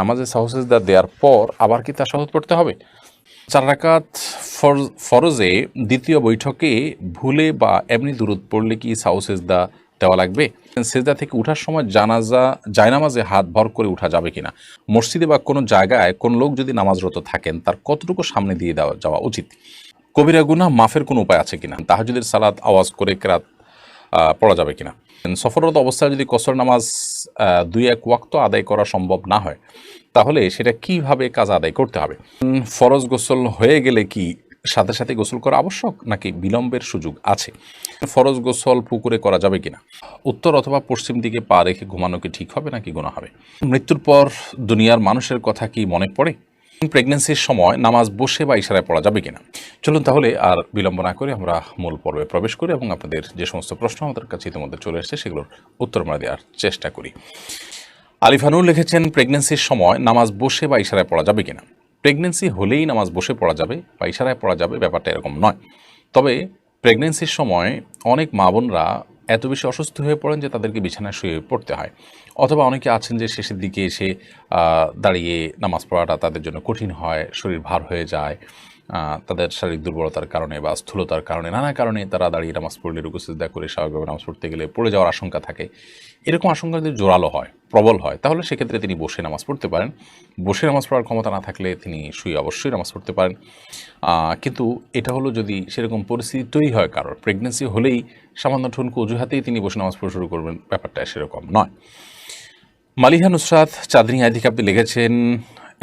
নামাজে সাহসেজদা দেওয়ার পর আবার কি তাশাহুদ পড়তে হবে? চার রাকাত ফরজে দ্বিতীয় বৈঠকে ভুলে বা এমনি দূরত পড়লে কি সাহসেজদা দেওয়া লাগবে? সেজদা থেকে উঠার সময় জানাজা, জায়নামাজে হাত ভর করে উঠা যাবে কিনা? মসজিদে বা কোনো জায়গায় কোন লোক যদি নামাজরত থাকেন, তার কতটুকু সামনে দিয়ে দেওয়া, যাওয়া উচিত? কবিরা গুনা মাফের কোনো উপায় আছে কিনা? তাহাজুদের সালাত, আওয়াজ করে কেরাত পড়া যাবে কিনা। সফররত অবস্থায় যদি কসর নামাজ দুই এক ওয়াক্ত আদায় করা সম্ভব না হয়, তাহলে সেটা কীভাবে কাজ আদায় করতে হবে? ফরজ গোসল হয়ে গেলে কি সাথে সাথে গোসল করা আবশ্যক, নাকি বিলম্বের সুযোগ আছে? ফরজ গোসল পুকুরে করা যাবে কিনা? উত্তর অথবা পশ্চিম দিকে পা রেখে ঘুমানো কি ঠিক হবে, নাকি গোনা হবে? মৃত্যুর পর দুনিয়ার মানুষের কথা কি মনে পড়ে? প্রেগনেন্সির সময় নামাজ বসে বা ইশারায় পড়া যাবে কিনা? চলুন তাহলে আর বিলম্ব না করে আমরা মূল পর্বে প্রবেশ করি এবং আপনাদের যে সমস্ত প্রশ্ন আমাদের কাছে ইতিমধ্যে চলে এসেছে সেগুলোর উত্তর আমরা দেওয়ার চেষ্টা করি। আলিফানুর লিখেছেন প্রেগনেন্সির সময় নামাজ বসে বা ইশারায় পড়া যাবে কিনা? প্রেগনেন্সি হলেই নামাজ বসে পড়া যাবে বা ইশারায় পড়া যাবে, ব্যাপারটা এরকম নয়। তবে প্রেগনেন্সির সময় অনেক মা বোনরা এত বেশি অসুস্থ হয়ে পড়েন যে তাদেরকে বিছানায় শুয়ে পড়তে হয়। অথবা অনেকে আছেন যে শেষের দিকে এসে দাঁড়িয়ে নামাজ পড়াটা তাদের জন্য কঠিন হয়, শরীর ভার হয়ে যায় তাদের শারীরিক দুর্বলতার কারণে বা স্থূলতার কারণে, নানা কারণে তারা দাঁড়িয়ে নামাজ পড়লে রুকুসিদা করে, স্বাভাবিকভাবে নামাজ পড়তে গেলে পড়ে যাওয়ার আশঙ্কা থাকে। এরকম আশঙ্কা যদি জোরালো হয়, প্রবল হয়, তাহলে সেক্ষেত্রে তিনি বসে নামাজ পড়তে পারেন। বসে নামাজ পড়ার ক্ষমতা না থাকলে তিনি শুয়ে অবশ্যই নামাজ পড়তে পারেন। কিন্তু এটা হলো যদি সেরকম পরিস্থিতি তৈরি হয় কারোর প্রেগনেন্সি হলেই সামান্য ঠুনকু অজুহাতেই তিনি বসে নামাজ পড়া শুরু করবেন, ব্যাপারটা সেরকম নয়। মালিহা নুসরাত চাঁদনি আদিক আপনি লিখেছেন,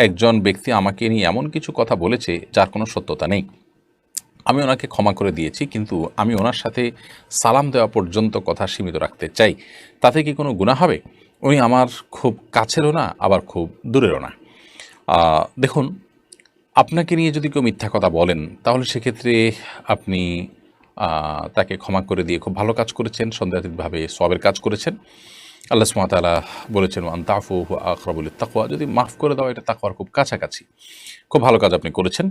একজন ব্যক্তি আমাকে নিয়ে এমন কিছু কথা বলেছে যার কোনো সত্যতা নেই। আমি ওনাকে ক্ষমা করে দিয়েছি, কিন্তু আমি ওনার সাথে সালাম দেওয়া পর্যন্ত কথা সীমিত রাখতে চাই। তাতে কি কোনো গুণা হবে? উনি আমার খুব কাছেরও না, আবার খুব দূরেরও না। দেখুন, আপনাকে নিয়ে যদি কেউ মিথ্যা কথা বলেন, তাহলে সেক্ষেত্রে আপনি তাকে ক্ষমা করে দিয়ে খুব ভালো কাজ করেছেন, সন্দেহাতীতভাবে সবের কাজ করেছেন। আল্লাহ সুমাতালা বলেছেন আন্তাফু আকরাবুল তাকুয়া যদি মাফ করে দেওয়া এটা তাকুয়ার খুব কাছাকাছি। খুব ভালো কাজ আপনি করেছেন।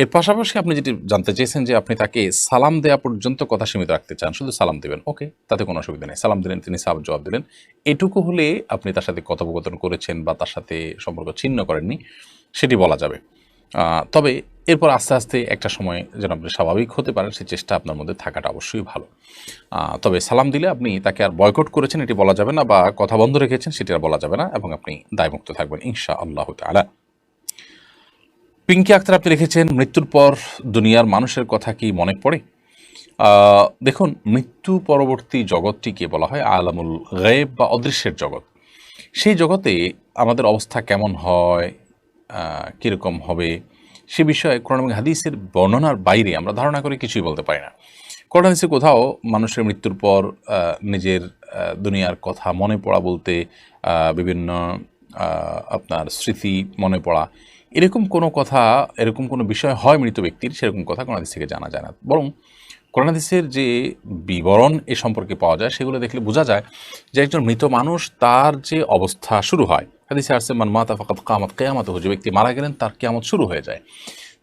এর পাশাপাশি আপনি যেটি জানতে চেয়েছেন যে আপনি তাকে সালাম দেওয়া পর্যন্ত কথা সীমিত রাখতে চান, শুধু সালাম দেবেন। ওকে, তাতে কোনো অসুবিধা নেই। সালাম দিলেন, তিনি সালাম জবাব দিলেন। এটুকু হলে আপনি তার সাথে কথোপকথন করেছেন বা তার সাথে সম্পর্ক ছিন্ন করেননি, সেটি বলা যাবে। তবে এরপর আস্তে আস্তে একটা সময় যেন আপনি স্বাভাবিক হতে পারেন, সেই চেষ্টা আপনার মধ্যে থাকাটা অবশ্যই ভালো। তবে সালাম দিলে আপনি তাকে আর বয়কট করেছেন, এটি বলা যাবে না, বা কথা বন্ধ রেখেছেন, সেটি আর বলা যাবে না, এবং আপনি দায়মুক্ত থাকবেন ইনশা আল্লাহ তালা পিঙ্কি আক্তার আপনি লিখেছেন, মৃত্যুর পর দুনিয়ার মানুষের কথা কি মনে পড়ে? দেখুন, মৃত্যু পরবর্তী জগৎটিকে বলা হয় আলামুল গায়েব বা অদৃশ্যের জগৎ। সেই জগতে আমাদের অবস্থা কেমন হয় কীরকম হবে সে বিষয়ে কোরআন এবং হাদিসের বর্ণনার বাইরে আমরা ধারণা করে কিছুই বলতে পারি না। কোরআন হাদিসে কোথাও মানুষের মৃত্যুর পর নিজের দুনিয়ার কথা মনে পড়া বলতে বিভিন্ন আপনার স্মৃতি মনে পড়া, এরকম কোনো কথা, এরকম কোনো বিষয় হয় মৃত ব্যক্তির, সেরকম কথা কোরআন হাদিস থেকে জানা যায় না। বরং কোরআন হাদিসের যে বিবরণ এ সম্পর্কে পাওয়া যায়, সেগুলো দেখলে বোঝা যায় যে একজন মৃত মানুষ তার যে অবস্থা শুরু হয় হাদিসে আসছে, মান মাতা ফাকাত কামাত কেয়ামত যে ব্যক্তি মারা গেলেন, তার কেয়ামত শুরু হয়ে যায়।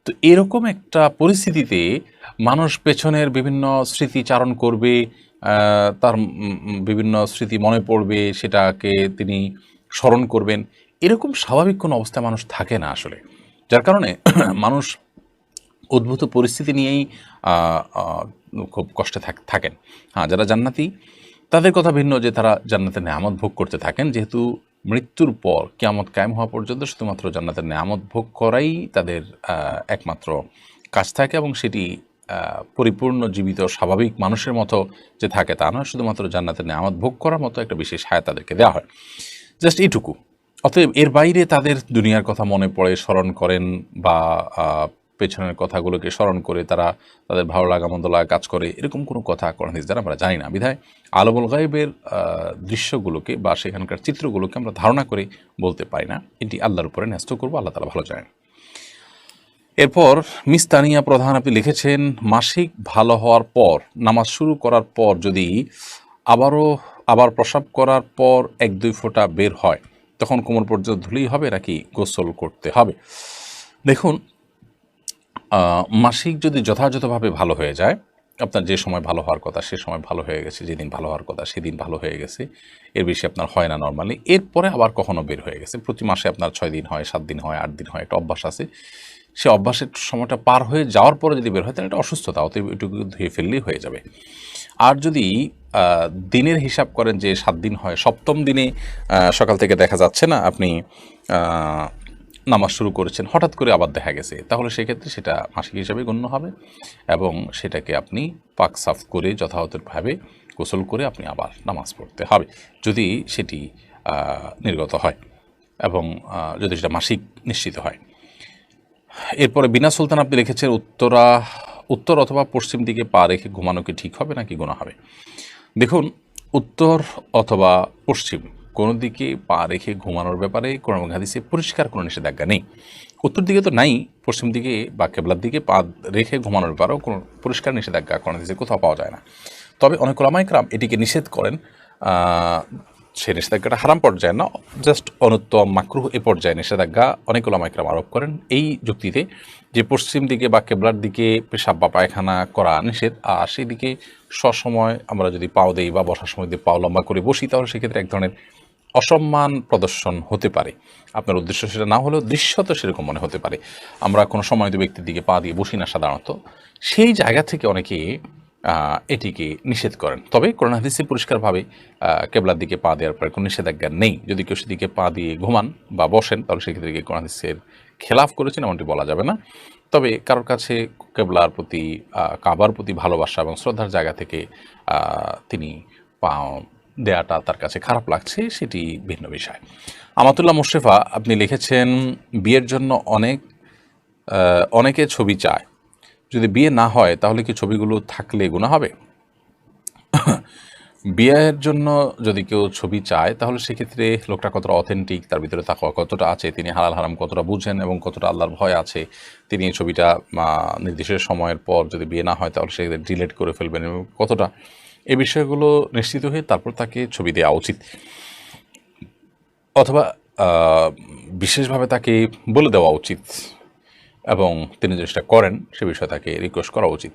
তো এরকম একটা পরিস্থিতিতে মানুষ পেছনের বিভিন্ন স্মৃতি চারণ করবে তার বিভিন্ন স্মৃতি মনে পড়বে, সেটাকে তিনি স্মরণ করবেন। এরকম স্বাভাবিক কোনো অবস্থায় মানুষ থাকে না আসলে। যার কারণে মানুষ উদ্ভূত পরিস্থিতি নিয়েই খুব কষ্টে থাকেন। হ্যাঁ যারা জান্নাতি, তাদের কথা ভিন্ন যে তারা জান্নাতের নেয়ামত ভোগ করতে থাকেন। যেহেতু মৃত্যুর পর কিয়ামত কায়েম হওয়া পর্যন্ত শুধুমাত্র জান্নাতের নেয়ামত ভোগ করাই তাদের একমাত্র কাজ থাকে এবং সেটি পরিপূর্ণ, জীবিত, স্বাভাবিক মানুষের মতো যে থাকে তা নয়। শুধুমাত্র জান্নাতের নেয়ামত ভোগ করার মতো একটা বিশেষ হায়াত তাদেরকে দেওয়া হয়। জাস্ট এইটুকু। অতএব এর বাইরে তাদের দুনিয়ার কথা মনে পড়ে, স্মরণ করেন বা পেছনের কথাগুলোকে স্মরণ করে তারা তাদের ভালো লাগা মন্দ লাগা কাজ করে এরকম কোনো কথা কোরআন হাদিস আমরা জানি না। বিধায় আলমুল গায়েবের আহ, দৃশ্যগুলোকে বা সেখানকার চিত্রগুলোকে আমরা ধারণা করে বলতে পারি না। এটি আল্লাহর উপরে ন্যস্ত করব আল্লাহ তালা ভালো জানেন। এরপর মিস তানিয়া প্রধান আপনি লিখেছেন মাসিক ভালো হওয়ার পর নামাজ শুরু করার পর যদি আবারও আবার প্রসাব করার পর এক দুই ফোঁটা বের হয় তখন কোমর পর্যন্ত ধুলেই হবে নাকি গোসল করতে হবে? দেখুন মাসিক যদি যথাযথভাবে ভালো হয়ে যায়, আপনার যে সময় ভালো হওয়ার কথা, সে সময় ভালো হয়ে গেছে, যেদিন ভালো হওয়ার কথা, সেদিন ভালো হয়ে গেছে, এর বেশি আপনার হয় না নর্মালি এরপরে আবার কখনো বের হয়ে গেছে। প্রতি মাসে আপনার ছয় দিন হয়, সাত দিন হয়, আট দিন হয়, একটা অভ্যাস আছে। সে অভ্যাসের সময়টা পার হয়ে যাওয়ার পরে যদি বের হয়, তাহলে এটা অসুস্থতা, অতএব এটুকু ধুয়ে ফেললেই হয়ে যাবে। আর যদি দিনের হিসাব করেন যে সাত দিন হয়, সপ্তম দিনে সকাল থেকে দেখা যাচ্ছে না, আপনি নামাজ শুরু করেছেন, হঠাৎ করে আবার দেখা গেছে। তাহলে সেক্ষেত্রে সেটা মাসিক হিসাবে গণ্য হবে এবং সেটাকে আপনি পাক সাফ করে যথাযথভাবে গোসল করে আপনি আবার নামাজ পড়তে হবে, যদি সেটি নির্গত হয় এবং যদি সেটা মাসিক নিশ্চিত হয়। এরপরে বিনা সুলতান আপনি রেখেছেন উত্তরা, উত্তর অথবা পশ্চিম দিকে পা রেখে ঘুমানো কি ঠিক হবে নাকি গোনা হবে? দেখুন, উত্তর অথবা পশ্চিম কোনো দিকে পা রেখে ঘুমানোর ব্যাপারে কোনো হাদিসে পরিষ্কার কোনো নিষেধাজ্ঞা নেই। উত্তর দিকে তো নাই পশ্চিম দিকে বা কেবলার দিকে পা রেখে ঘুমানোর ব্যাপারেও কোনো পরিষ্কার নিষেধাজ্ঞা কোনো হাদিসে কোথাও পাওয়া যায় না। তবে অনেক ওলামাইকরাম এটিকে নিষেধ করেন আহ, সে নিষেধাজ্ঞাটা হারাম পর্যায়ে না জাস্ট অনুত্তম মাকরুহ এ পর্যায়ে নিষেধাজ্ঞা অনেক ওলামাইকরাম আরোপ করেন। এই যুক্তিতে যে পশ্চিম দিকে বা কেবলার দিকে পেশাব বা পায়খানা করা নিষেধ আর সেই দিকে সসময় আমরা যদি পাও দেই বা বসার সময় যদি পাও লম্বা করে বসি তাহলে সেক্ষেত্রে এক ধরনের অসম্মান প্রদর্শন হতে পারে। আপনার উদ্দেশ্য সেটা না হলেও দৃশ্যত সেরকম মনে হতে পারে। আমরা কোনো সম্মানিত ব্যক্তির দিকে পা দিয়ে বসি না সাধারণত। সেই জায়গা থেকে অনেকে এটিকে নিষেধ করেন। তবে করোনা হাদিসে পরিষ্কারভাবে কেবলার দিকে পা দেওয়ার পরে কোনো নিষেধাজ্ঞা নেই। যদি কেউ সেদিকে পা দিয়ে ঘুমান বা বসেন, তাহলে সেক্ষেত্রে গিয়ে করোনা হাদিসের খেলাফ করেছেন, এমনটি বলা যাবে না। তবে কারোর কাছে কেবলার প্রতি কাবার প্রতি ভালোবাসা এবং শ্রদ্ধার জায়গা থেকে তিনি পা দেয়াটা তার কাছে খারাপ লাগছে, সেটি ভিন্ন বিষয়। আমাতুল্লাহ মুশরেফা, আপনি লিখেছেন, বিয়ের জন্য অনেক অনেকে ছবি চায়। যদি বিয়ে না হয়, তাহলে কি ছবিগুলো থাকলে গুণা হবে? বিয়ের জন্য যদি কেউ ছবি চায়, তাহলে সেক্ষেত্রে লোকটা কতটা অথেন্টিক তার ভিতরে তাকওয়া কতটা আছে, তিনি হালাল হারাম কতটা বুঝেন এবং কতটা আল্লাহর ভয় আছে, তিনি ছবিটা নির্দিষ্ট সময়ের পর যদি বিয়ে না হয়, তাহলে সেক্ষেত্রে ডিলেট করে ফেলবেন এবং কতটা এই বিষয়গুলো নিশ্চিত হয়ে তারপর তাকে ছবি দেওয়া উচিত। অথবা বিশেষভাবে তাকে বলে দেওয়া উচিত এবং তিনি যেটা করেন সে বিষয়ে তাকে রিকোয়েস্ট করা উচিত।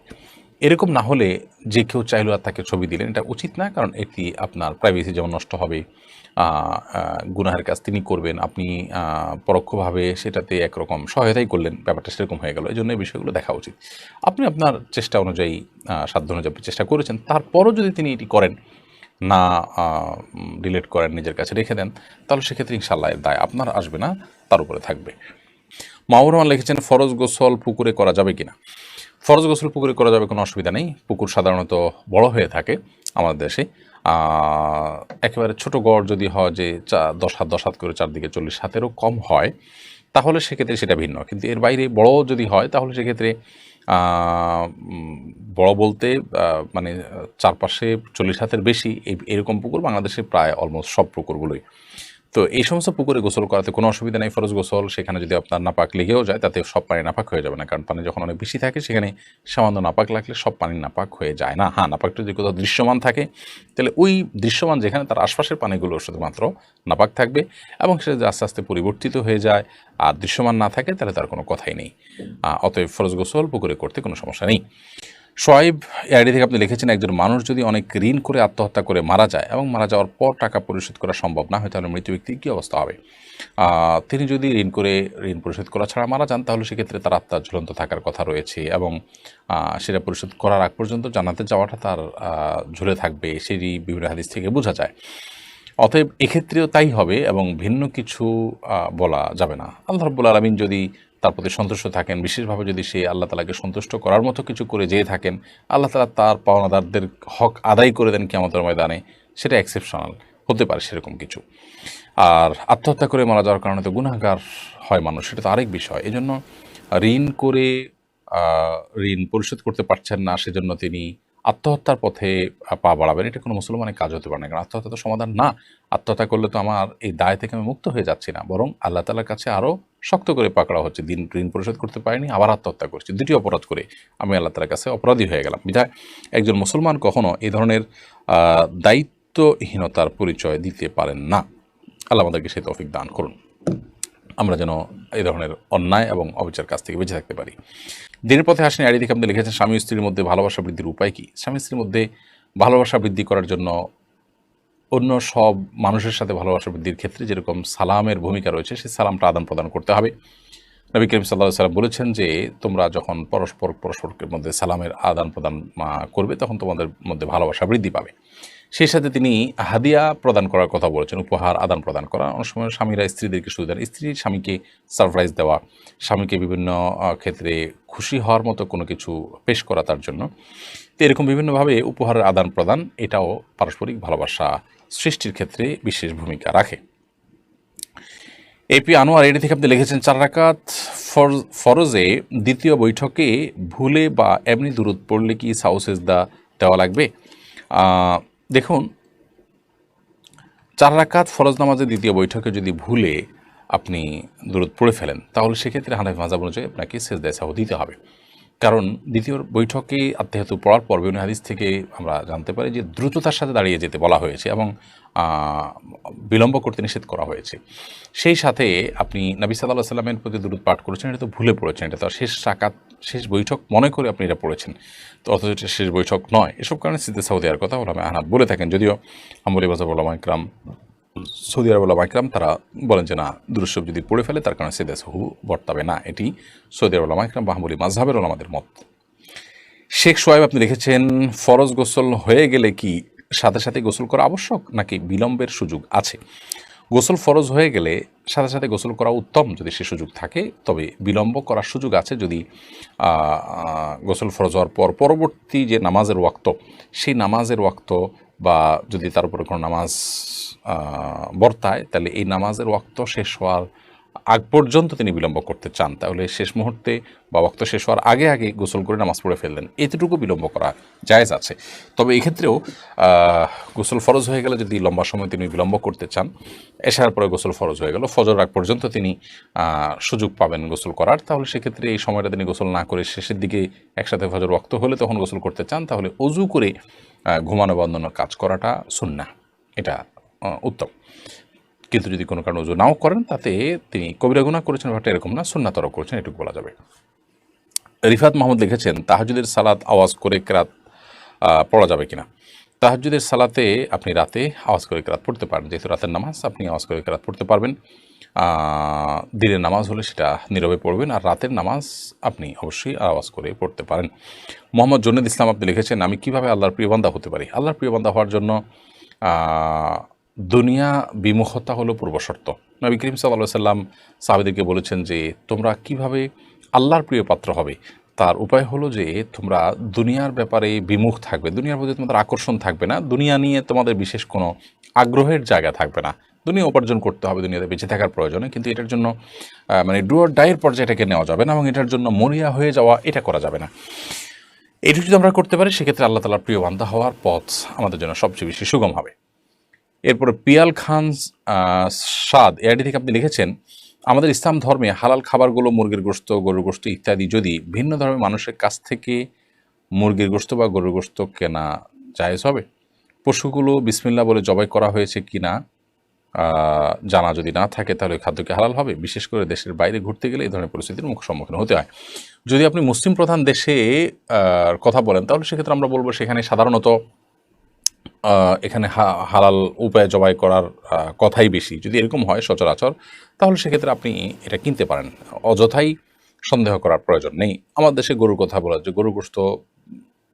এরকম না হলে যে কেউ চাইলো আর তাকে ছবি দিলেন, এটা উচিত না, কারণ এটি আপনার প্রাইভেসি যেমন নষ্ট হবে গুনাহের কাজ তিনি করবেন, আপনি পরোক্ষভাবে সেটাতে একরকম সহায়তাই করলেন, ব্যাপারটা সেরকম হয়ে গেল এই জন্য এই বিষয়গুলো দেখা উচিত। আপনি আপনার চেষ্টা অনুযায়ী সাধ্য অনুযায়ী চেষ্টা করেছেন, তারপরও যদি তিনি এটি করেন, না ডিলেট করেন, নিজের কাছে রেখে দেন, তাহলে সেক্ষেত্রে ইনশাল্লাহ দায় আপনার আসবে না, তার উপরে থাকবে। মাহবুর রহমান লিখেছেন, ফরজ গোসল পুকুরে করা যাবে কিনা? ফরজ গোসল পুকুরে করা যাবে, কোনো অসুবিধা নেই। পুকুর সাধারণত বড় হয়ে থাকে আমাদের দেশে। একেবারে ছোট গড় যদি হয় যে চা, দশ হাত দশ হাত করে চারদিকে চল্লিশ হাতেরও কম হয়, তাহলে সেক্ষেত্রে সেটা ভিন্ন। কিন্তু এর বাইরে বড় যদি হয়, তাহলে সেক্ষেত্রে বড় বলতে মানে চারপাশে চল্লিশ হাতের বেশি এরকম পুকুর বাংলাদেশে প্রায় অলমোস্ট সব পুকুরগুলোই। তো এই সমস্ত পুকুরে গোসল করাতে কোনো অসুবিধা নেই, ফরজ গোসল। সেখানে যদি আপনার নাপাক লেগেও যায়, তাতে সব পানি নাপাক হয়ে যাবে না। কারণ পানি যখন অনেক বেশি থাকে, সেখানে সামান্য নাপাক লাগলে সব পানি নাপাক হয়ে যায় না। হ্যাঁ নাপাকটা যদি কোথাও দৃশ্যমান থাকে, তাহলে ওই দৃশ্যমান যেখানে তার আশপাশের পানিগুলো শুধুমাত্র নাপাক থাকবে এবং সেটা আস্তে আস্তে পরিবর্তিত হয়ে যায় আর দৃশ্যমান না থাকে, তাহলে তার কোনো কথাই নেই। অতএব ফরজ গোসল পুকুরে করতে কোনো সমস্যা নেই। সোয়াইব এআইডি থেকে আপনি লিখেছেন, একজন মানুষ যদি অনেক ঋণ করে আত্মহত্যা করে মারা যায় এবং মারা যাওয়ার পর টাকা পরিশোধ করা সম্ভব না হয়, তাহলে মৃত ব্যক্তির কী অবস্থা হবে? তিনি যদি ঋণ করে ঋণ পরিশোধ করা ছাড়া মারা যান, তাহলে সেক্ষেত্রে তার আত্মা ঝুলন্ত থাকার কথা রয়েছে এবং সেটা পরিশোধ করার আগ পর্যন্ত জানাতে যাওয়াটা তার ঝুলে থাকবে, সেটি বিভিন্ন হাদিস থেকে বোঝা যায়। অতএব এক্ষেত্রেও তাই হবে এবং ভিন্ন কিছু বলা যাবে না। আল্লাহ রব্বুল আলমিন যদি তার প্রতি সন্তুষ্ট থাকেন। বিশেষভাবে যদি সে আল্লাহ তালাকে সন্তুষ্ট করার মতো কিছু করে যেয়ে থাকেন, আল্লাহ তালা তার পাওনাদারদের হক আদায় করে দেন কেমতের ময়দানে। সেটা এক্সেপশনাল হতে পারে সেরকম কিছু। আর আত্মহত্যা করে মারা যাওয়ার কারণে তো গুণাগার হয় মানুষ, সেটা তো আরেক বিষয়। এই জন্য ঋণ করে ঋণ পরিশোধ করতে পারছেন না, সেজন্য তিনি আত্মহত্যার পথে পা বাড়াবেন। এটা কোনো মুসলমানের কাজ হতে পারে না। কারণ আত্মহত্যা তো সমাধান না। আত্মহত্যা করলে তো আমার এই দায় থেকে আমি মুক্ত হয়ে যাচ্ছি না। বরং আল্লাহ তালার কাছে আরও শক্ত করে পাকড়া হচ্ছে। দিন, ঋণ পরিশোধ করতে পারিনি, আবার আত্মহত্যা করছি। দ্বিতীয় অপরাধ করে আমি আল্লাহ তালার কাছে অপরাধী হয়ে গেলাম। বিধায় একজন মুসলমান কখনও এই ধরনের দায়িত্বহীনতার পরিচয় দিতে পারেন না। আল্লাহ আমাদেরকে সেই তৌফিক দান করুন। আমরা যেন এই ধরনের অন্যায় এবং অবিচার কাছ থেকে বেঁচে থাকতে পারি। দিনের পথে আসেন আড়ি থেকে আপনি লিখেছেন, স্বামী স্ত্রীর মধ্যে ভালোবাসা বৃদ্ধির উপায় কি? স্বামী স্ত্রীর মধ্যে ভালোবাসা বৃদ্ধি করার জন্য অন্য সব মানুষের সাথে ভালোবাসা বৃদ্ধির ক্ষেত্রে যেরকম সালামের ভূমিকা রয়েছে, সেই সালামটা আদান প্রদান করতে হবে। নবী করিম সাল্লাহ সাল্লাম বলেছেন যে, তোমরা যখন পরস্পর পরস্পরের মধ্যে সালামের আদান প্রদান করবে, তখন তোমাদের মধ্যে ভালোবাসা বৃদ্ধি পাবে। সেই সাথে তিনি হাদিয়া প্রদান করার কথা বলেছেন, উপহার আদান প্রদান করা। অনেক সময় স্বামীরা স্ত্রীদেরকে সুবিধা স্ত্রী স্বামীকে সারপ্রাইজ দেওয়া, স্বামীকে বিভিন্ন ক্ষেত্রে খুশি হওয়ার মতো কোনো কিছু পেশ করা তার জন্য। তো এরকম বিভিন্নভাবে উপহারের আদান প্রদান, এটাও পারস্পরিক ভালোবাসা সৃষ্টির ক্ষেত্রে বিশেষ ভূমিকা রাখে। এপি আনোয়ার এটি থেকে আপনি লিখেছেন, চার রাকাত ফরজে দ্বিতীয় বৈঠকে ভুলে বা এমনি দূরত পড়লে কি সাউসেজদা দেওয়া লাগবে? দেখুন, চার রাকাত ফরজ নামাজের দ্বিতীয় বৈঠকে যদি ভুলে আপনি দূরত পড়ে ফেলেন, তাহলে সেক্ষেত্রে হানাফি মাজাব অনুযায়ী আপনাকে সেজদায় সাহু দিতে হবে। কারণ দ্বিতীয় বৈঠকে আত্মীয়তু পড়ার পর বিভিন্ন হাদিস থেকে আমরা জানতে পারি যে দ্রুততার সাথে দাঁড়িয়ে যেতে বলা হয়েছে এবং বিলম্ব করতে নিষেধ করা হয়েছে। সেই সাথে আপনি নবী সাল্লাহ সাল্লামের প্রতি দ্রুত পাঠ করেছেন, এটা তো ভুলে পড়েছেন, এটা তো শেষ সাকাত, শেষ বৈঠক মনে করে আপনি এটা পড়েছেন। তো অথচ এটা শেষ বৈঠক নয়। এসব কারণে সিদ্ধে সাউদি আর কথা ওলামা আহনাদ বলে থাকেন, যদিও আমলি বাজাব ওলামা ইকরাম সৌদি আরব ওলামা ইকরাম, তারা বলেন যে, না দুরুসব যদি পড়ে ফেলে, তার কারণে সিদ্ধে সাহু বর্তাবে না। এটি সৌদি আরব ওলামা ইকরাম বাহামুলি মাজহাবের ওলামাদের মত। শেখ সোয়েব আপনি লিখেছেন ফরজ গোসল হয়ে গেলে কি সাথে সাথে গোসল করা আবশ্যক, নাকি বিলম্বের সুযোগ আছে? গোসল ফরজ হয়ে গেলে সাথে সাথে গোসল করা উত্তম যদি সে সুযোগ থাকে, তবে বিলম্ব করার সুযোগ আছে যদি গোসল ফরজ হওয়ার পর পরবর্তী যে নামাজের ওয়াক্ত, সেই নামাজের ওয়াক্ত বা যদি তার উপরে কোনো নামাজ বর্তায় তাহলে এই নামাজের ওয়াক্ত শেষ হওয়ার আগ পর্যন্ত তিনি বিলম্ব করতে চান, তাহলে শেষ মুহূর্তে বা ওয়াক্ত শেষ হওয়ার আগে আগে গোসল করে নামাজ পড়ে ফেললেন। এতটুকু বিলম্ব করা জায়েজ আছে। তবে এক্ষেত্রেও গোসল ফরজ হয়ে গেলে যদি লম্বা সময় তিনি বিলম্ব করতে চান এসার পরে গোসল ফরজ হয়ে গেল। ফজর আগ পর্যন্ত তিনি সুযোগ পাবেন গোসল করার। তাহলে সেক্ষেত্রে এই সময়টা তিনি গোসল না করে শেষের দিকে একসাথে ফজর ওয়াক্ত হলে তখন গোসল করতে চান, তাহলে অজু করে ঘুমানো বা অন্যান্য কাজ করাটা সুন্না এটা উত্তম। কিন্তু যদি কোনো কারণে উজু নাও করেন, তাতে তিনি কবিরা গুণা করেছেন ব্যাপারটা এরকম না সুন্নাতর করেছেন, এটুকু বলা যাবে। রিফাত মাহমুদ লিখেছেন, তাহাজুদের সালাত আওয়াজ করে কেরাত পড়া যাবে কিনা? তাহাজুদের সালাতে আপনি রাতে আওয়াজ করে কেরাত পড়তে পারেন, যেহেতু রাতের নামাজ, আপনি আওয়াজ করে কেরাত পড়তে পারবেন। দিনের নামাজ হলে সেটা নীরবে পড়বেন, আর রাতের নামাজ আপনি অবশ্যই আওয়াজ করে পড়তে পারেন। মোহাম্মদ জন্নেদ ইসলাম আপনি লিখেছেন, আমি কীভাবে আল্লাহর প্রিয়বান্ধা হতে পারি? আল্লাহর প্রিয়বান্ধা হওয়ার জন্য দুনিয়া বিমুখতা হলো পূর্বশর্ত নবী করিম সাল্লাহ সাল্লাম সাহাবিদেরকে বলেছেন যে, তোমরা কীভাবে আল্লাহর প্রিয় পাত্র হবে? তার উপায় হলো যে, তোমরা দুনিয়ার ব্যাপারে বিমুখ থাকবে। দুনিয়ার প্রতি তোমাদের আকর্ষণ থাকবে না। দুনিয়া নিয়ে তোমাদের বিশেষ কোনো আগ্রহের জায়গা থাকবে না। দুনিয়া উপার্জন করতে হবে, দুনিয়াতে বেঁচে থাকার প্রয়োজনে। কিন্তু এটার জন্য মানে ডুয়ার ডায়ের পর্যায়টাকে নেওয়া যাবে না এবং এটার জন্য মরিয়া হয়ে যাওয়া এটা করা যাবে না। এটুকু যদি আমরা করতে পারি, সেক্ষেত্রে আল্লাহ তালার প্রিয় বান্ধা হওয়ার পথ আমাদের জন্য সবচেয়ে বেশি সুগম হবে। এরপরে পিয়াল খান সাদ এআইডি থেকে আপনি লিখেছেন, আমাদের ইসলাম ধর্মে হালাল খাবারগুলো, মুরগির গোস্ত গরুর গোস্ত ইত্যাদি যদি ভিন্ন ধর্মের মানুষের কাছ থেকে মুরগির গোস্ত বা গরুর গোস্ত কেনা জায়েজ হবে? পশুগুলো বিসমিল্লা বলে জবাই করা হয়েছে কি না? জানা যদি না থাকে তাহলে ওই খাদ্য কি হালাল হবে। বিশেষ করে দেশের বাইরে ঘুরতে গেলে এই ধরনের পরিস্থিতির মুখ সম্মুখীন হতে হয়। যদি আপনি মুসলিম প্রধান দেশে কথা বলেন, তাহলে সেক্ষেত্রে আমরা বলব সেখানে সাধারণত এখানে হালাল উপায়ে জবাই করার কথাই বেশি। যদি এরকম হয় সচরাচর, তাহলে সেক্ষেত্রে আপনি এটা কিনতে পারেন। অযথাই সন্দেহ করার প্রয়োজন নেই। আমার দেশে গরুর কথা বলা যে গরুর গোস্ত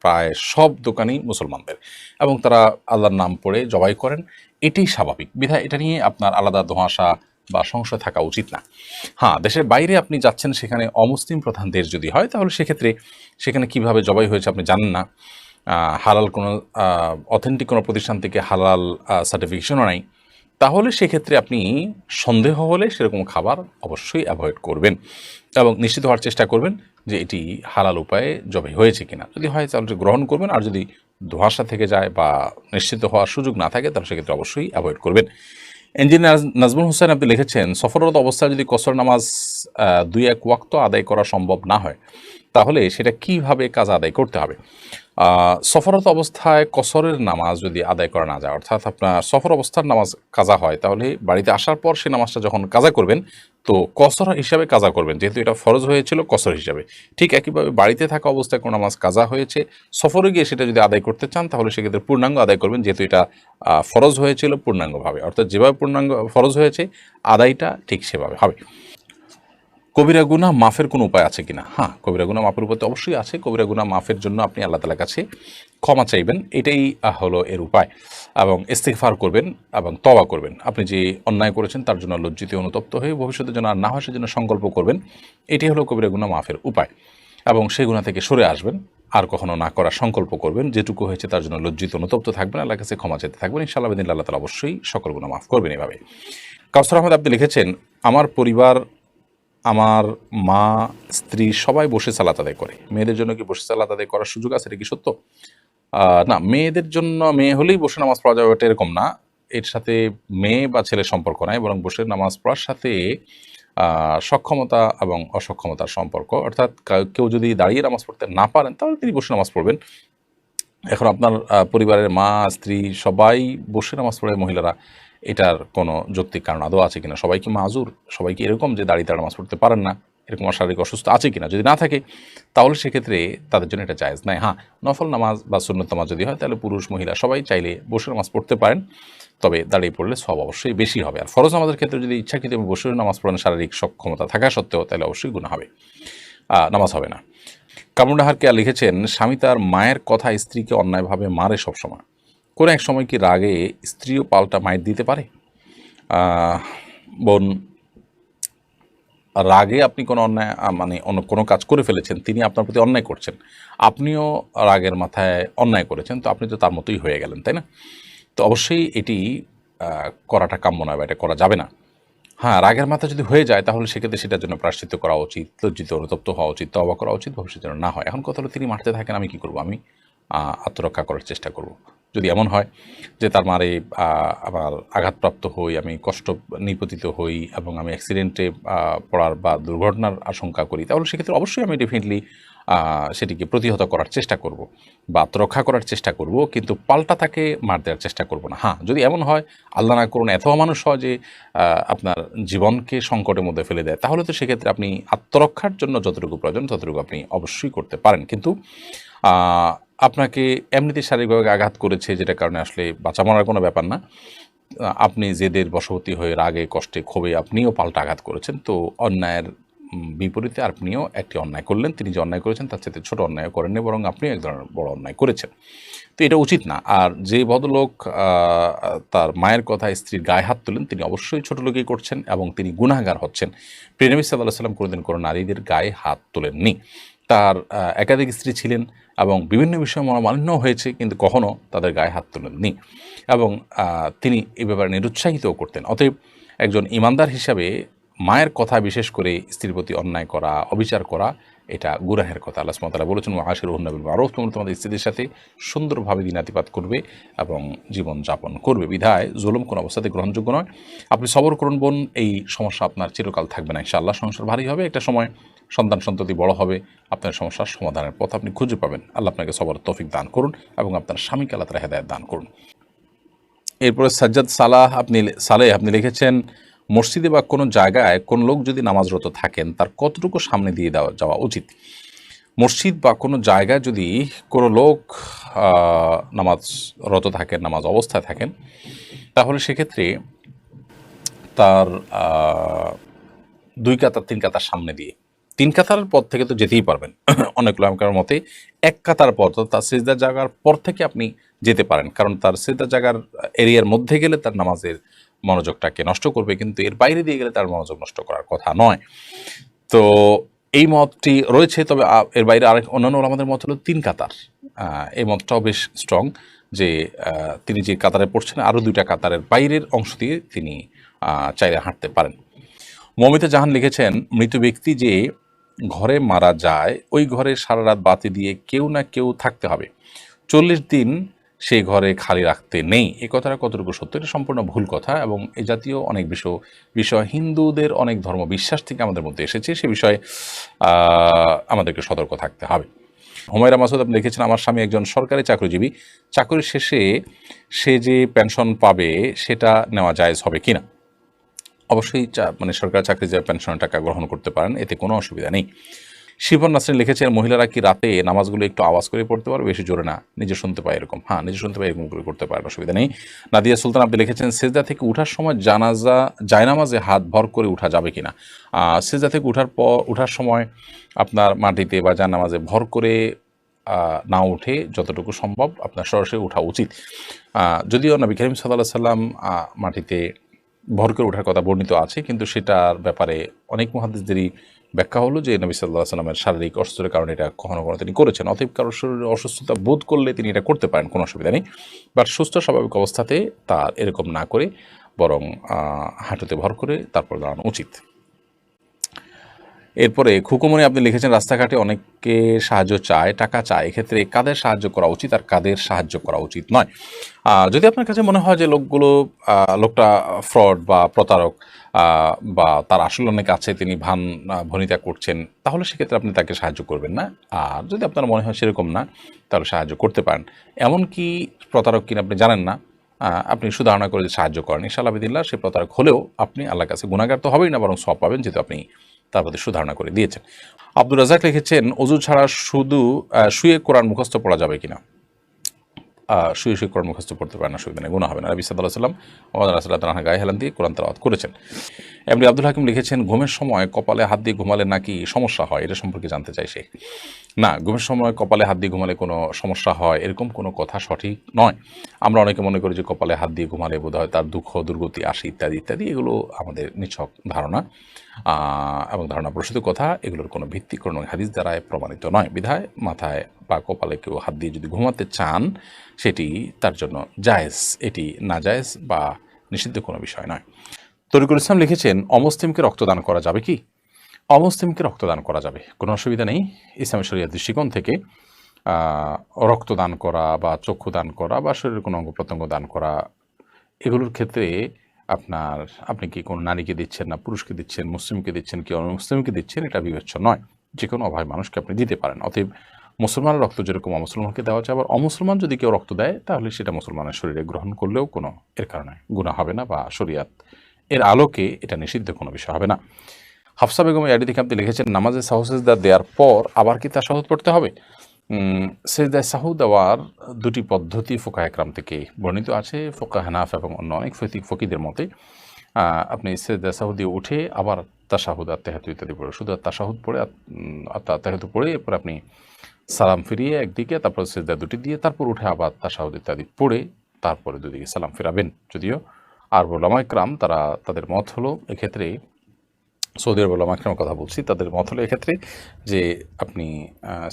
প্রায় সব দোকানই মুসলমানদের এবং তারা আল্লাহর নাম পড়ে জবাই করেন। এটাই স্বাভাবিক। বিধায় এটা নিয়ে আপনার আলাদা ধোঁয়াশা বা সংশয় থাকা উচিত না। হ্যাঁ দেশের বাইরে আপনি যাচ্ছেন সেখানে অমুসলিম প্রধান দেশ যদি হয়, তাহলে সেক্ষেত্রে সেখানে কীভাবে জবাই হয়েছে আপনি জানেন না। হালাল কোনো অথেন্টিক কোনো প্রতিষ্ঠান থেকে হালাল সার্টিফিকেশনও নাই, তাহলে সেক্ষেত্রে আপনি সন্দেহ হলে সেরকম খাবার অবশ্যই অ্যাভয়েড করবেন এবং নিশ্চিত হওয়ার চেষ্টা করবেন যে এটি হালাল উপায়ে জবে হয়েছে কিনা। যদি হয় তাহলে গ্রহণ করবেন আর যদি ধোঁয়াশা থেকে যায় বা নিশ্চিত হওয়ার সুযোগ না থাকে তাহলে সেক্ষেত্রে অবশ্যই অ্যাভয়েড করবেন। ইঞ্জিনিয়ার নাজমুল হোসেন, আপনি লিখেছেন, সফররত অবস্থায় যদি কসর নামাজ দুই এক ওয়াক্ত আদায় করা সম্ভব না হয়, তাহলে সেটা কীভাবে কাজ আদায় করতে হবে? সফরত অবস্থায় কসরের নামাজ যদি আদায় করা না যায়, অর্থাৎ আপনার সফর অবস্থার নামাজ কাজা হয়, তাহলে বাড়িতে আসার পর সে নামাজটা যখন কাজা করবেন, তো কসর হিসাবে কাজা করবেন। যেহেতু এটা ফরজ হয়েছিল কসর হিসাবে। ঠিক একইভাবে বাড়িতে থাকা অবস্থায় কোনো নামাজ কাজা হয়েছে, সফরে গিয়ে সেটা যদি আদায় করতে চান, তাহলে সেক্ষেত্রে পূর্ণাঙ্গ আদায় করবেন, যেহেতু এটা ফরজ হয়েছিল পূর্ণাঙ্গভাবে। অর্থাৎ যেভাবে পূর্ণাঙ্গ, ফরজ হয়েছে, আদায়টা ঠিক সেভাবে হবে। কবিরা গুনাহ মাফের কোনো উপায় আছে কিনা? হ্যাঁ কবিরা গুনাহ মাফের উপায় তো অবশ্যই আছে। কবিরা গুনাহ মাফের জন্য আপনি আল্লাহ তালার কাছে ক্ষমা চাইবেন। এটাই হলো এর উপায়। এবং ইস্তেগফার করবেন এবং তবা করবেন। আপনি যে অন্যায় করেছেন, তার জন্য লজ্জিত অনুতপ্ত হয়ে ভবিষ্যতে যেন আর না হয় সেজন্য সংকল্প করবেন। এটাই হলো কবিরা গুনাহ মাফের উপায়। এবং সেই গুণা থেকে সরে আসবেন। আর কখনো না করার সংকল্প করবেন। যেটুকু হয়েছে তার জন্য লজ্জিত অনুতপ্ত থাকবেন। আল্লাহ কাছে ক্ষমা চাইতে থাকবেন। ইনশাআল্লাহ আল্লাহ তালা অবশ্যই সকল গুণা মাফ করবেন এভাবে কাউসর আহমেদ, আপনি লিখেছেন, আমার পরিবার আমার মা, স্ত্রী সবাই বসে সালাত আদায় করে। মেয়েদের জন্য কি বসে সালাত আদায় করার সুযোগ আছে? এটা কি সত্য? না, মেয়েদের জন্য, মেয়ে হলেই বসে নামাজ পড়া যাবে এটা এরকম না। এর সাথে মেয়ে বা ছেলের সম্পর্ক নাই, বরং বসে নামাজ পড়ার সাথে সক্ষমতা এবং অসক্ষমতার সম্পর্ক। অর্থাৎ কেউ যদি দাঁড়িয়ে নামাজ পড়তে না পারেন, তাহলে তিনি বসে নামাজ পড়বেন। এখন আপনার পরিবারের মা, স্ত্রী সবাই বসে নামাজ পড়ে, মহিলারা এটার কোনো যৌক্তিক কারণ আদৌ আছে কিনা? সবাই কি মাজুর? সবাই কি এরকম যে দাঁড়িয়ে তারা নামাজ পড়তে পারেন না? এরকম শারীরিক অসুস্থ আছে কিনা? যদি না থাকে, তাহলে সেক্ষেত্রে তাদের জন্য এটা জায়েজ নাই হ্যাঁ নফল নামাজ বা সুন্নত নামাজ যদি হয়, তাহলে পুরুষ, মহিলা সবাই চাইলে বসে নামাজ পড়তে পারেন। তবে দাঁড়িয়ে পড়লে সব অবশ্যই বেশি হবে। আর ফরজ নামাজের ক্ষেত্রে যদি ইচ্ছাকৃত বসে নামাজ পড়েন শারীরিক সক্ষমতা থাকা সত্ত্বেও, তাহলে অবশ্যই গুণ হবে। নামাজ হবে না। কামরুন্নাহার কে লিখেছেন, স্বামী তার মায়ের কথা স্ত্রীকে অন্যায়ভাবে মারে সবসময়। কোনো এক সময় কি রাগে স্ত্রীও পাল্টা মায়ের দিতে পারে? বোন, রাগে আপনি কোনো অন্যায় মানে অন্য কোনো কাজ করে ফেলেছেন, তিনি আপনার প্রতি অন্যায় করছেন, আপনিও রাগের মাথায় অন্যায় করেছেন, তো আপনি তো তার মতোই হয়ে গেলেন, তাই না? তো অবশ্যই এটি করাটা কাম্য নয় বা এটা করা যাবে না। হ্যাঁ রাগের মাথা যদি হয়ে যায়, তাহলে সেক্ষেত্রে সেটার জন্য প্রাশ্চিত করা উচিত, লজ্জিত, অনুতপ্ত হওয়া উচিত তবা করা উচিত, ভবিষ্যতে যেন না হয়। এখন কথা হলো তিনি মারতে থাকেন, আমি কি করব? আমি আত্মরক্ষা করার চেষ্টা করব। যদি এমন হয় যে তার মারে আমার আঘাতপ্রাপ্ত হই, আমি কষ্ট নিপতিত হই এবং আমি অ্যাক্সিডেন্টে পড়ার বা দুর্ঘটনার আশঙ্কা করি, তাহলে সেক্ষেত্রে অবশ্যই আমি ডেফিনেটলি সেটিকে প্রতিহত করার চেষ্টা করব বা আত্মরক্ষা করার চেষ্টা করব, কিন্তু পাল্টা তাকে মার দেওয়ার চেষ্টা করব না। হ্যাঁ যদি এমন হয়, আল্লাহ না করুন, এত মানুষ হয় যে আপনার জীবনকে সংকটের মধ্যে ফেলে দেয়, তাহলে তো সেক্ষেত্রে আপনি আত্মরক্ষার জন্য যতটুকু প্রয়োজন, ততটুকু আপনি অবশ্যই করতে পারেন। কিন্তু আপনাকে এমনিতে শারীরিকভাবে আঘাত করেছে যেটা কারণে আসলে বাঁচা মরার কোনো ব্যাপার না। আপনি জেদের বশবর্তী হয়ে রাগে, কষ্টে, ক্ষোভে আপনিও পাল্টা আঘাত করেছেন। তো অন্যায়ের বিপরীতে আপনিও একটি অন্যায় করলেন। তিনি যে অন্যায় করেছেন, তার চেয়ে ছোটো অন্যায় করেননি, বরং আপনিও এক ধরনের বড় অন্যায় করেছেন। তো এটা উচিত না। আর যে ভদ্রলোক তার মায়ের কথা স্ত্রীর গায়ে হাত তোলেন, তিনি অবশ্যই ছোটো লোকই করছেন এবং তিনি গুনাহগার হচ্ছেন। প্রিয়নবী সাল্লাহ সাল্লাম কোনোদিন কোনো নারীদের গায়ে হাত তোলেননি। তার একাধিক স্ত্রী ছিলেন এবং বিভিন্ন বিষয়ে মনোমালিন্য হয়েছে, কিন্তু কখনও তাদের গায়ে হাত তোলেননি এবং তিনি এ ব্যাপারে নিরুৎসাহিতও করতেন। অতএব একজন ইমানদার হিসাবে মায়ের কথা বিশেষ করে স্ত্রীর প্রতি অন্যায় করা, অবিচার করা, এটা গুরাহের কথা। আল্লাহ সুমতালা বলেছেন আশের উন্নবিল মারফ তোমরা তোমাদের স্ত্রীদের সাথে সুন্দরভাবে দিনাতিপাত করবে এবং জীবন যাপন করবে। বিধায় জুলুম কোনো অবস্থাতে গ্রহণযোগ্য নয়। আপনি সবর করুন বোন, এই সমস্যা আপনার চিরকাল থাকবে না। ইনশাআল্লাহ সংসার ভারী হবে। একটা সময় সন্তান সন্ততি বড় হবে, আপনার সমস্যার সমাধানের পথ আপনি খুঁজে পাবেন। আল্লাহ আপনাকে সবার তৌফিক দান করুন এবং আপনার স্বামীকে আল্লাহ তালা হেদায়ত দান করুন। এরপরে সাজ্জাদ সালাহ আপনি সালেহ আপনি লিখেছেন, মসজিদে বা কোনো জায়গায় কোন লোক যদি নামাজরত থাকেন, তার কতটুকু সামনে দিয়ে দেওয়া যাওয়া উচিত? মসজিদ বা কোনো জায়গায় যদি কোনো লোক নামাজরত থাকেন, নামাজ অবস্থায় থাকেন, তাহলে সেক্ষেত্রে তার দুই কাতার, তিন কাতার সামনে দিয়ে তিন কাতার পর থেকে তো যেতেই পারবেন। অনেক লোকের মতে এক কাতার পর তো তার সিজদার জায়গার পর থেকে আপনি যেতে পারেন। কারণ তার সিজদার জায়গার এরিয়ার মধ্যে গেলে তার নামাজের মনোযোগটাকে নষ্ট করবে, কিন্তু এর বাইরে দিয়ে গেলে তার মনোযোগ নষ্ট করার কথা নয়। তো এই মতটি রয়েছে, তবে এর বাইরে আরেক অন্যান্য আমাদের মত হলো তিন কাতার। এই মতটাও বেশ স্ট্রং যে তিনি যে কাতারে পড়ছেন, আরও দুইটা কাতারের বাইরের অংশ দিয়ে তিনি চাইলে হাঁটতে পারেন। মমিতা জাহান লিখেছেন, মৃত ব্যক্তি যে ঘরে মারা যায়, ওই ঘরে সারা রাত বাতি দিয়ে কেউ না কেউ থাকতে হবে। চল্লিশ দিন সেই ঘরে খালি রাখতে নেই। এ কথাটা কতটুকু সত্য? এটা সম্পূর্ণ ভুল কথা এবং এ জাতীয় অনেক বিষয় বিষয় হিন্দুদের অনেক ধর্ম বিশ্বাস থেকে আমাদের মধ্যে এসেছে। সে বিষয়ে আমাদেরকে সতর্ক থাকতে হবে। হুমায়রা মাসুদ, আপনি লিখেছেন আমার স্বামী একজন সরকারি চাকরিজীবী। চাকরি শেষে সে যে পেনশন পাবে, সেটা নেওয়া জায়েজ হবে কিনা? অবশ্যই মানে সরকারি চাকরি যে পেনশনের টাকা গ্রহণ করতে পারেন এতে কোনো অসুবিধা নেই। শিবন নাসরিন লিখেছেন মহিলারা কি রাতে নামাজগুলো একটু আওয়াজ করে পড়তে পারবে? বেশি জোরে না। নিজে শুনতে পায় এরকম। হ্যাঁ নিজে শুনতে পায় এরকম করে করতে পারেন অসুবিধা নেই। নাদিয়া সুলতান আপনি লিখেছেন সেজদা থেকে উঠার সময় জানাজা জায়নামাজে হাত ভর করে উঠা যাবে কিনা? আহ, সেজদা থেকে উঠার পর উঠার সময় আপনার মাটিতে বা জায়নামাজে ভর করে না উঠে যতটুকু সম্ভব আপনার সরাসরি ওঠা উচিত। যদিও নবী করিম সাল্লাহ সাল্লাম মাটিতে ভর করে ওঠার কথা বর্ণিত আছে, কিন্তু সেটার ব্যাপারে অনেক মহাদেশদেরই ব্যাখ্যা হলো যে নবী সাল্লাহ সাল্লামের শারীরিক অসুস্থতার কারণে এটা কখনো কখনো তিনি করেছেন। অতএব কারোর শরীরে অসুস্থতা বোধ করলে তিনি এটা করতে পারেন, কোনো অসুবিধা নেই। বাট সুস্থ, স্বাভাবিক অবস্থাতে তার এরকম না করে, বরং হাঁটুতে ভর করে তারপর দাঁড়ানো উচিত। এরপরে খুকুমনি আপনি লিখেছেন রাস্তাঘাটে অনেকে সাহায্য চায় টাকা চায়। এক্ষেত্রে কাদের সাহায্য করা উচিত আর কাদের সাহায্য করা উচিত নয়? আহ, যদি আপনার কাছে মনে হয় যে লোকগুলো লোকটা ফ্রড বা প্রতারক বা তার আসলে অনেক আছে তিনি ভান ভনিতা করছেন তাহলে সেক্ষেত্রে আপনি তাকে সাহায্য করবেন না। আর যদি আপনার মনে হয় সেরকম না তাহলে সাহায্য করতে পারেন। এমনকি প্রতারক কিনা আপনি জানেন না আপনি সুধারণা করে সাহায্য করেন। ইনশাআল্লাহ সে প্রতারক হলেও আপনি আল্লাহর কাছে গুণাগার তো হবেই না বরং সব পাবেন যেহেতু আপনি তার প্রতি সুধারণা করে দিয়েছেন। আব্দুর রাজাক লিখেছেন, অজু ছাড়া শুধু শুয়ে কোরআন মুখস্থ পড়া যাবে কিনা? শুয়ে শুয়ে কোরআন মুখস্থ পড়তে পারেন অসুবিধা নেই গুণা হবে না। রবি সাল্লাম মোহাম্মদ রাসুল্লাহ গায়ে হেলান দিয়ে কোরআন তালাওয়াত করেছেন। এমনি আব্দুল হাকিম লিখেছেন, ঘুমের সময় কপালে হাত দিয়ে ঘুমালে নাকি সমস্যা হয়? এটা সম্পর্কে জানতে চাই সে। না, ঘুমের সময় কপালে হাত দিয়ে ঘুমালে কোনো সমস্যা হয়, এরকম কোনো কথা সঠিক নয়। আমরা অনেকে মনে করি যে কপালে হাত দিয়ে ঘুমালে বোধ হয় তার দুঃখ, দুর্গতি, আসে ইত্যাদি ইত্যাদি, এগুলো আমাদের নিছক ধারণা। এবং ধারণা প্রসূত কথা, এগুলোর কোনো ভিত্তি, কোনো হাদিস দ্বারায় প্রমাণিত নয়। বিধায় মাথায় বা কপালে কেউ হাত দিয়ে যদি ঘুমাতে চান, সেটি তার জন্য জায়েজ। এটি না জায়েজ বা নিষিদ্ধ কোনো বিষয় নয়। তরিকুল ইসলাম লিখেছেন, অমুসলিমকে রক্তদান করা যাবে কি? অমুসলিমকে রক্তদান করা যাবে। কোনো অসুবিধা নেই। ইসলামী শরিয়ার দৃষ্টিকোণ থেকে রক্তদান করা বা চক্ষু দান করা বা শরীরের কোনো অঙ্গ প্রত্যঙ্গ দান করা, এগুলোর ক্ষেত্রে আপনার, আপনি কি কোনো নারীকে দিচ্ছেন না, পুরুষকে দিচ্ছেন, মুসলিমকে দিচ্ছেন কি মুসলিমকে দিচ্ছেন? এটা বিবেচ্য নয়। যে কোনো অভাব মানুষকে আপনি দিতে পারেন। অতএব মুসলমানের রক্ত যেরকম অমুসলমানকে দেওয়া যায়, আবার অমুসলমান যদি কেউ রক্ত দেয়, তাহলে সেটা মুসলমানের শরীরে গ্রহণ করলেও কোনো এর কারণে গুণা হবে না বা শরিয়াত এর আলোকে এটা নিষিদ্ধ কোনো বিষয় হবে না। হাফসা বেগম এডি থেকে আপনি লিখেছেন, নামাজে সাহসেজদা দেওয়ার পর আবার কি তার সাহুদ পড়তে হবে? সেজদায় সাহু দেওয়ার দুটি পদ্ধতি ফোকা একরাম থেকে বর্ণিত আছে। ফোকা হানাফ এবং অন্য অনেক ফকিক ফকিদের মতে আপনি সেজদা সাহু দিয়ে উঠে আবার তাসাহুদ আত্মাহাতু ইত্যাদি পড়ে। শুধু তাসাহুদ পড়ে আত্মাহাতু পড়ে, এরপর আপনি সালাম ফিরিয়ে একদিকে, তারপর সেজদা দুটি দিয়ে, তারপর উঠে আবার তাসাহুদ ইত্যাদি পড়ে, তারপরে দুদিকে সালাম ফিরাবেন। যদিও আর বলামা ইকরাম তারা, তাদের মত হলো, এক্ষেত্রে সৌদি আরব ওলামা ইকরামের কথা বলছি, তাদের মত হলো এক্ষেত্রে যে আপনি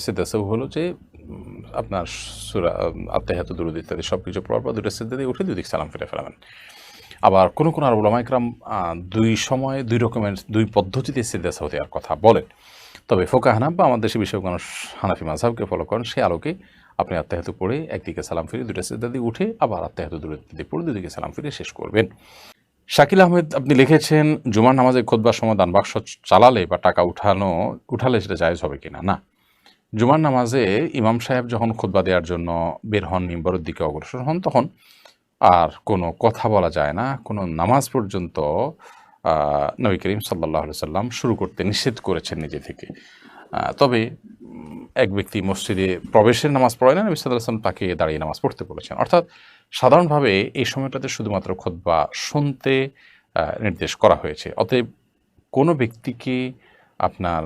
সিদ্ধা সাহু হলো যে আপনার সুরা আত্মাহাত দুরুদ ইত্যাদি সব কিছু পর দুটো সিদ্ধা দিয়ে উঠে দুদিক সালাম ফিরে ফেলাবেন। আবার কোনো কোনো আর ওলামা ইকরাম দুই সময়ে, দুই রকমের, দুই পদ্ধতিতে সিদ্ধা সাহু দেওয়ার কথা বলেন। তবে ফোকা হানাফ বা আমাদের দেশে বিষয় মানুষ হানাফি মাঝহাবকে ফলো করেন, সে আলোকে আপনি আত্মাহাতু পড়ে একদিকে সালাম ফিরে দুটো সিদ্ধা দিয়ে উঠে আবার আত্মাহাতু দূরে দিয়ে পড়ে দুদিকে সালাম ফিরে শেষ করবেন। শাকিল আহমেদ, আপনি লিখেছেন, জুমার নামাজে খোদবার সময় দান বাক্স চালালে বা টাকা উঠানো, উঠালে সেটা জায়েজ হবে কিনা? না। জুমার নামাজে ইমাম সাহেব যখন খোদবা দেওয়ার জন্য বের হন, মিম্বরের দিকে অগ্রসর হন, তখন আর কোনো কথা বলা যায় না। কোনো নামাজ পর্যন্ত নবী করিম সাল্লাহ সাল্লাম শুরু করতে নিষেধ করেছেন নিজে থেকে। তবে এক ব্যক্তি মসজিদে প্রবেশের নামাজ পড়ে না, নবী সাল্লাহ সাল্লাম তাকে দাঁড়িয়ে নামাজ পড়তে বলেছেন। অর্থাৎ সাধারণভাবে এই সময়টাতে শুধুমাত্র খোদবা শুনতে নির্দেশ করা হয়েছে। অতএব কোনো ব্যক্তিকে আপনার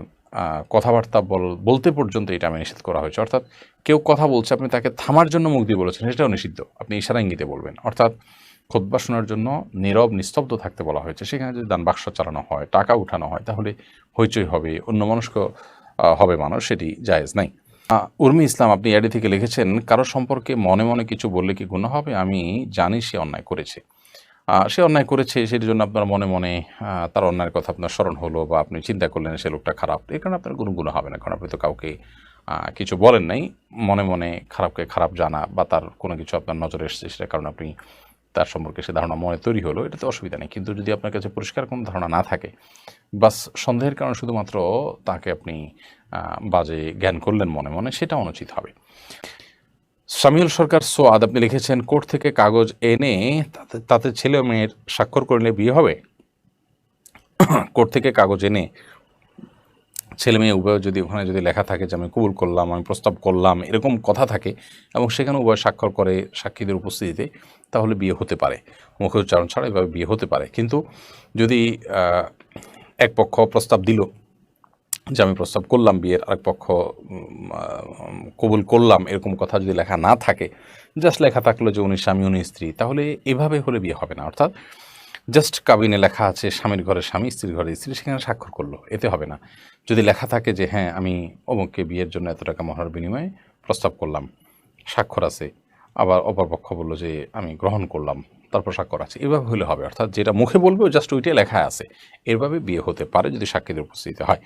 কথাবার্তা বল, বলতে পর্যন্ত এটা আমি নিষেধ করা হয়েছে। অর্থাৎ কেউ কথা বলছে, আপনি তাকে থামার জন্য মুখ দিয়ে বলেছেন, সেটাও নিষিদ্ধ। আপনি ইশারা ইঙ্গিতে বলবেন। অর্থাৎ খোদবা শোনার জন্য নীরব, নিস্তব্ধ থাকতে বলা হয়েছে। সেখানে যদি দান বাক্স চালানো হয়, টাকা উঠানো হয়, তাহলে হইচই হবে অন্য মানুষক হবে মানুষ, সেটি জায়েজ নাই। উর্মি ইসলাম, আপনি এডি থেকে লিখেছেন, কারও সম্পর্কে মনে মনে কিছু বললে কি গুণ হবে? আমি জানি সে অন্যায় করেছে। সে অন্যায় করেছে, সেটির জন্য আপনার মনে মনে তার অন্যায়ের কথা আপনার স্মরণ হলো বা আপনি চিন্তা করলেন সে লোকটা খারাপ। এই কারণে আপনার কোনো গুণ হবে না। কারণ আপনি তো কাউকে কিছু বলেন নাই। মনে মনে খারাপকে খারাপ জানা বা তার কোনো কিছু আপনার নজরে এসেছে, সেটার কারণে আপনি তার সম্পর্কে সে ধারণা মনে তৈরি হলো এটাতে অসুবিধা নেই। কিন্তু যদি আপনার কাছে পরিষ্কার কোনো ধারণা না থাকে, বাস সন্দেহের কারণে শুধুমাত্র তাকে আপনি বাজে জ্ঞান করলেন মনে মনে সেটা অনুচিত হবে। সামিউল সরকার সোয়াদ আপনি লিখেছেন, কোর্ট থেকে কাগজ এনে তাতে তাতে ছেলে মেয়ের স্বাক্ষর করলে বিয়ে হবে? কোর্ট থেকে কাগজ এনে ছেলে মেয়ে উভয় যদি, ওখানে যদি লেখা থাকে যে, আমি কবুল করলাম, আমি প্রস্তাব করলাম, এরকম কথা থাকে, এবং সেখানে উভয় স্বাক্ষর করে সাক্ষীদের উপস্থিতিতে, তাহলে বিয়ে হতে পারে। মুখ উচ্চারণ ছাড়া এভাবে বিয়ে হতে পারে। কিন্তু যদি এক পক্ষ প্রস্তাব দিল যে আমি প্রস্তাব করলাম, বিয়ের আরেক পক্ষ কবুল করলাম, এরকম কথা যদি লেখা না থাকে জাস্ট লেখা থাকল যে উনি স্বামী, উনি স্ত্রী, তাহলে এভাবে হলে বিয়ে হবে না। অর্থাৎ জাস্ট কাবিনে লেখা আছে, স্বামীর ঘরে স্বামী, স্ত্রীর ঘরে স্ত্রী, সেখানে স্বাক্ষর করল, এতে হবে না। যদি লেখা থাকে যে হ্যাঁ আমি অমুককে বিয়ের জন্য এত টাকা মহার বিনিময়ে প্রস্তাব করলাম, স্বাক্ষর আছে। আবার অপরপক্ষ বলল যে, আমি গ্রহণ করলাম, তারপর স্বাক্ষর আছে। এভাবে হলে হবে, অর্থাৎ যেটা মুখে বলবে জাস্ট ওইটাই লেখা আছে। এভাবে বিয়ে হতে পারে যদি সাক্ষীদের উপস্থিতি হয়।